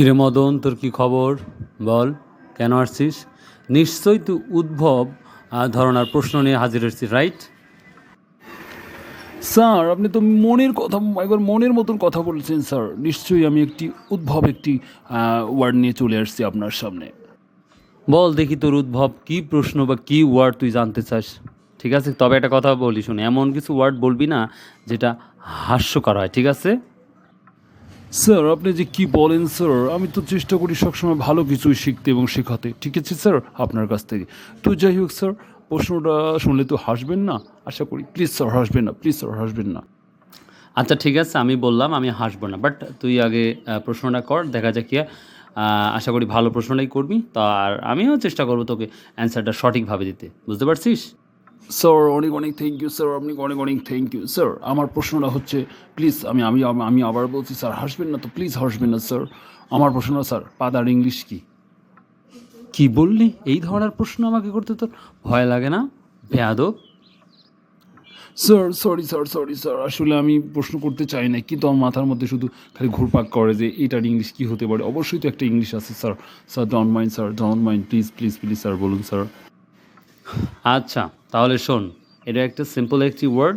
কিরে মদন তোর কী খবর? বল কেন আসছিস? নিশ্চয়ই তুই উদ্ভব ধরনার প্রশ্ন নিয়ে হাজির হচ্ছিস রাইট স্যার আপনি তো মনের কথা একবার মনের মতন কথা বলছেন স্যার। নিশ্চয়ই আমি একটি উদ্ভব একটি ওয়ার্ড নিয়ে চলে আসছি আপনার সামনে। বল দেখি তোর উদ্ভব কি প্রশ্ন বা কি ওয়ার্ড তুই জানতে চাস। ঠিক আছে? তবে একটা কথা বলি শুনে এমন কিছু ওয়ার্ড বলবি না যেটা হাস্যকর হয় ঠিক আছে? স্যার আপনি যে কি বলেন স্যার আমি তো চেষ্টা করি সবসময় ভালো কিছুই শিখতে এবং শেখাতে। ঠিক আছে স্যার আপনার কাছ থেকে। তো যাই হোক স্যার প্রশ্নটা শুনলে তো হাসবেন না? আশা করি। প্লিজ স্যার হাসবেন না প্লিজ স্যার হাসবেন না। আচ্ছা ঠিক আছে, আমি বললাম, আমি হাসবো না। বাট তুই আগে প্রশ্নটা কর, দেখা যাক কি। আশা করি ভালো প্রশ্নটাই করবি। তা আর আমিও চেষ্টা করব তোকে অ্যান্সারটা সঠিকভাবে দিতে। বুঝতে পারছিস? স্যার অনেক অনেক থ্যাংক ইউ স্যার আপনি অনেক অনেক থ্যাংক ইউ স্যার আমার প্রশ্নটা হচ্ছে প্লিজ আমি আমি আমি আবার বলছি স্যার হাসবেন না তো প্লিজ হাসবেন না স্যার আমার প্রশ্নটা স্যার পাদার ইংলিশ কি? কি বললি? এই ধরনের প্রশ্ন আমাকে করতে তোর ভয় লাগে না? বেয়াদব? Sir sorry sir sorry sir আসলে আমি প্রশ্ন করতে চাই না কিন্তু আমার মাথার মধ্যে শুধু খালি ঘুরপাক করে যে এটার ইংলিশ কী হতে পারে। অবশ্যই তো একটা ইংলিশ আছে sir sir don't mind sir don't mind please please please sir বলুন স্যার আচ্ছা। তাহলে শোন, এটা একটা সিম্পল একটি ওয়ার্ড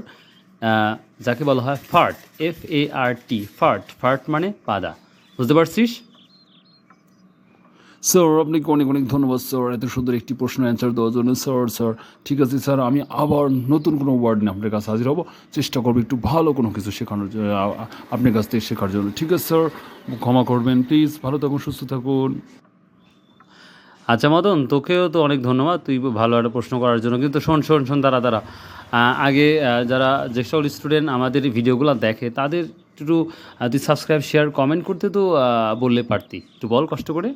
যাকে বলা হয় fart F A R T fart fart মানে পাদা বুঝতে পারছিস? স্যার আপনাকে অনেক অনেক ধন্যবাদ স্যার এত সুন্দর একটি প্রশ্ন অ্যান্সার দেওয়ার জন্য। স্যার স্যার ঠিক আছে স্যার আমি আবার নতুন কোনো ওয়ার্ড নিয়ে আপনার কাছে হাজির হব। চেষ্টা করব একটু ভালো কোনো কিছু শেখানোর জন্য আপনার কাছ থেকে শেখার জন্য। ঠিক আছে স্যার ক্ষমা করবেন প্লিজ ভালো থাকুন, সুস্থ থাকুন। আচ্ছা মদন, তোকেও তো অনেক ধন্যবাদ। তুই ভালো একটা প্রশ্ন করার জন্য। কিন্তু শোন শোন শোন, দাঁড়া দাঁড়া। আগে যারা যে সকল স্টুডেন্ট আমাদের ভিডিওগুলো দেখে, তাদের একটু তুই সাবস্ক্রাইব শেয়ার কমেন্ট করতে তো বললে পারতি। একটু বল কষ্ট করে।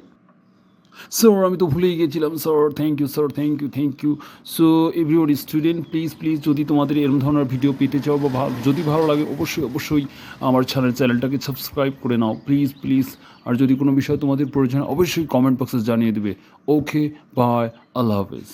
স্যার আমি তো ভুলেই গেছিলাম sir thank you sir thank you thank you so everyone student please please যদি তোমাদের এরম ধরনের ভিডিও পেতে চাও বা যদি ভালো লাগে, অবশ্যই অবশ্যই আমার চ্যানেল চ্যানেলটাকে সাবস্ক্রাইব করে নাও প্লিজ প্লিজ আর যদি কোনো বিষয় তোমাদের প্রয়োজন অবশ্যই কমেন্ট বক্সে জানিয়ে দেবে। ওকে বাই আল্লাহ হাফেজ।